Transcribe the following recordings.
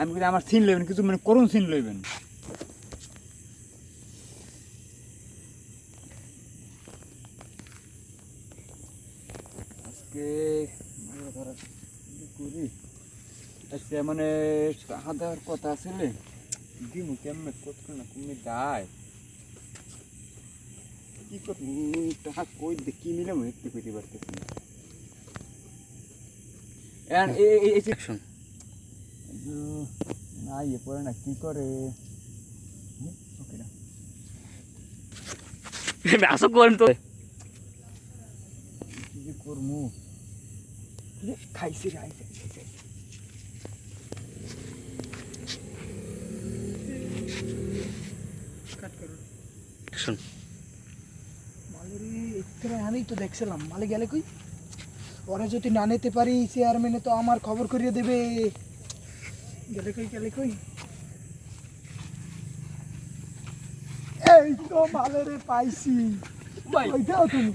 আমি কিন্তু আমার সিন লইবেন কিছু মানে করুন সিন লইবেন। আজকে করি আচ্ছা মানে হাদার কথা আসলে দিমু কেমনে কত না কমে দায় কি টাকা কই দে কি মিলে একটু কইতে পারতেছি না। অ্যাকশন না ইয়ে পড়ে না কি করে আসো করেন তো কি করমু খাইছি আমি তো দেখছিলাম মালে গেলে কই ওরা যদি না নিতে পারি চেয়ারম্যানে তো আমার খবর করিয়ে দেবে। গেলে কই গেলে কই? এই তো মালেরে পাইছি। ভাই। ওইটাও তুমি?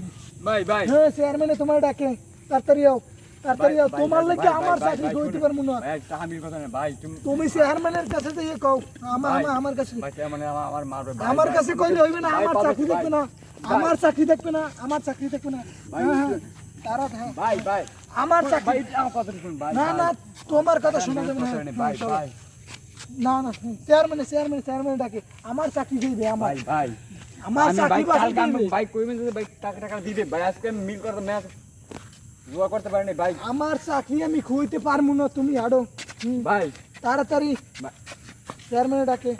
ভাই ভাই। হ্যাঁ চেয়ারম্যানে তোমার ডাকে। তাড়াতাড়ি আও তাড়াতাড়ি আও। তোমার লাগে আমার চাকরি শোনো। পারব না। ভাই তাহামির কথা না ভাই তুমি তুমি চেয়ারম্যানের কাছে দিয়ে কও। আমার আমার- আমার কাছে ভাই মানে আমার মারবে আমার কাছে কইলে হইবে না আমার চাকরি দেখবে না আমার চাকরি দেখবে না আমার চাকরি দেখবে না। ভাই, তারা। ভাই ভাই। আমার চাকরি না না তোমার কথা শোনা যাবে না কথা নেই, ভাই চলো। ভাই। না না চেয়ারম্যান চেয়ারম্যান চেয়ারম্যান ডাকে। আমার চাকরি দিবে আমার। ভাই আমার আমি চাকরি ভাই কইবেন যদি ভাই টাকা টাকা দিবে। ভাই আজকে মিল করতে ম্যাচ জুয়া করতে পারিনি ভাই। আমার চাকরি আমি খুঁজতে পারব না তুমি হাডো। হুম, ভাই। তাড়াতাড়ি। চেয়ারম্যান ডাকে।